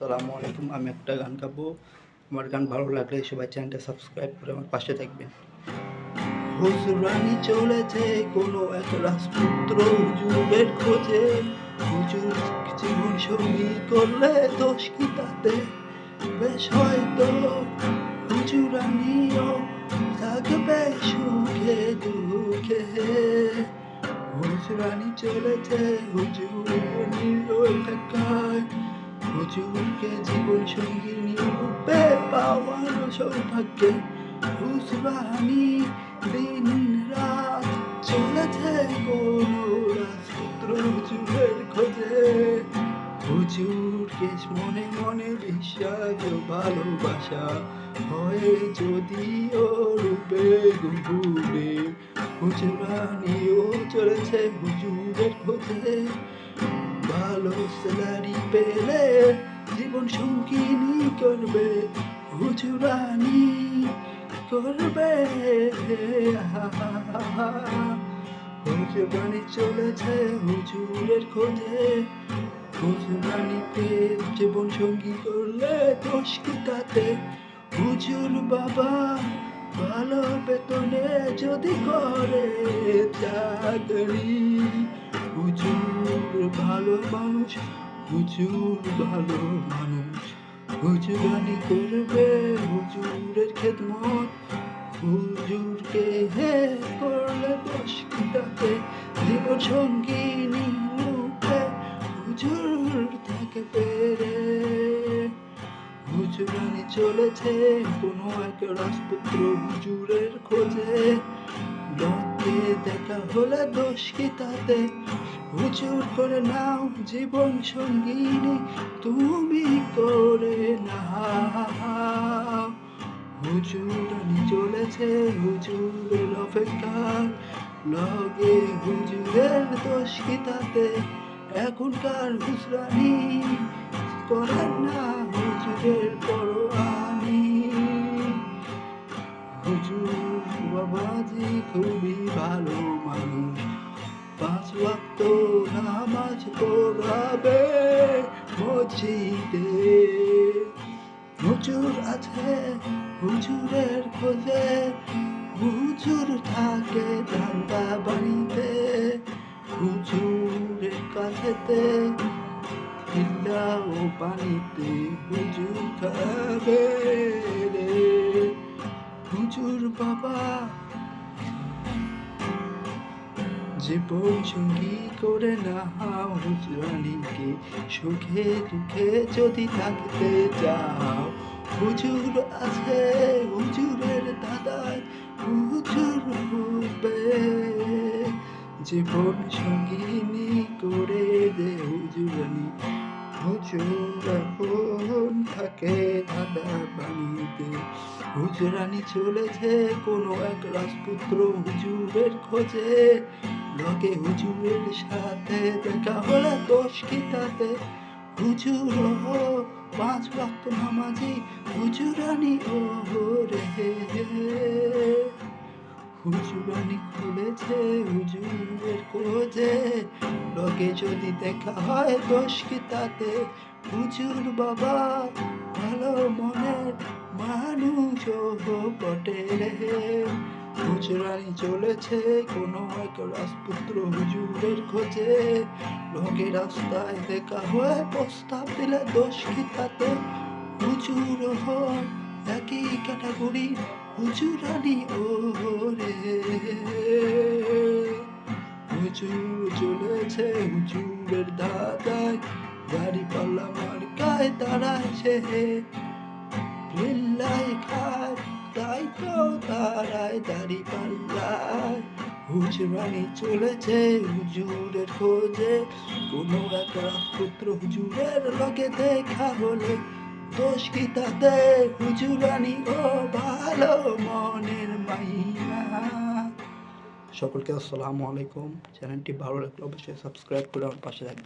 আসসালামু আলাইকুম, আমি একটা গান গাবো। আমার গান ভালো লাগলে সবাই চ্যানেলটা সাবস্ক্রাইব করে আমার পাশে থাকবেন। হুজুরানি চলেছে কোনো এক রাজপুত্র হুজুরের খোঁজে। হুজুর জীবন সঙ্গী করলে দোষ কি তাতে? বেশ হয়তো হুজুরানিও থাকবে সুখে দুঃখে। হুজুরানি চলেছে টাকায় হুজুরকে জীবন সঙ্গিনী রূপে পাওয়ার সৌভাগ্যে হুজুরানি দিন রাত চলেছে কোন রাজপুত্র হুজুরের খোঁজে। হুজুরকে মনে মনে বিশ্বাস ভালোবাসা হয় যদিও রূপে গুহুরে হুজুরানিও চলেছে হুজুরের খোঁজে। ভালো স্যালারি পেলে জীবন সঙ্গিনী করবে, হুজুরানি করবে। হুজুরানি চলেছে হুজুরের খোঁজে হুজুরানিকে জীবন সঙ্গী করলে দোষ তাতে? হুজুর বাবা ভালো বেতনে যদি করে চাকরি হুজুর ভালো মানুষ, হুজুর ভালো মানুষ। হুজুরানি করবে হুজুরের খেদমত। হুজুরকে হে করলে দোষ কি তাতে জীবন সঙ্গিনী রূপে হুজুর থাকবে রে। হুজুরানি চলেছে কোনো এক রাজপুত্র হুজুরের খোঁজে। লোকে দেখা হলে দোষ কি তাতে হুজুর করে নাও জীবন সঙ্গিনী, তুমি করে নাও। হুজুরানি চলেছে হুজুরের অপেক্ষা। লগে হুজুরের দোষ কি তাতে এখনকার হুজরানি করেন না হুজুরের পরোয়ানি বাবাজি খুবই ভালো মানুষ। পাঁচ ওয়াক্ত নামাজ পড়াবে মসজিদে। হুজুর আছে, হুজুরের খোঁজে। হুজুর থাকে ধান্দা বাড়িতে। হুজুরের কাছেতে ও পানিতে হুজুর খাবে সঙ্গী করে না হুজরানিকে সুখে দুঃখে যদি থাকতে যাও হুজুর আছে হুজুরের দাদায় হুজুর হবে। জীবন সঙ্গিনী করে দে হুজুরানি, হুজুর এখন থাকে দাদা বাড়িতে। হুজুরানি চলেছে কোনো এক রাজপুত্র হুজুরের খোঁজে। লগে হুজুরের সাথে, দেখা হলে দোষ কি তাতে হুজুর ও পাঁচ ভক্ত নামাজি, হুজুরানি ও রে। হুজুরানি খুলেছে, হুজুরের খোঁজে। লগে যদি দেখা হয় দোষ কি তাতে হুজুর বাবা, ভালো মনের মানুষ বটে রে। হুজুরানি চলেছে, কোনো এক রাজপুত্র হুজুরের খোঁজে। লগে রাস্তায় দেখা হয়ে প্রস্তাব দিলে দোষ কি তাতে? হুজুর একই ক্যাটাগরি, হুজুরানি ও রে হুজুর চলেছে হুজুরের দাদায় দাড়ি পাল্লা মার্কায় দাঁড়ায় সে। লিল্লাই খায় তাই তো দাঁড়ায় দাড়ি পাল্লায়? হুজুরানি চলেছে হুজুরের খোঁজে। কোনো এক রাজপুত্র হুজুরের লগে দেখা হলে দোষ কি তাতে? হুজুরানি ও ভালো মনের মাইয়া। সকলকে আসসালামু আলাইকুম। চ্যানেলটি ভালো লাগলে অবশ্যই সাবস্ক্রাইব করে আমার পাশে থাকবেন।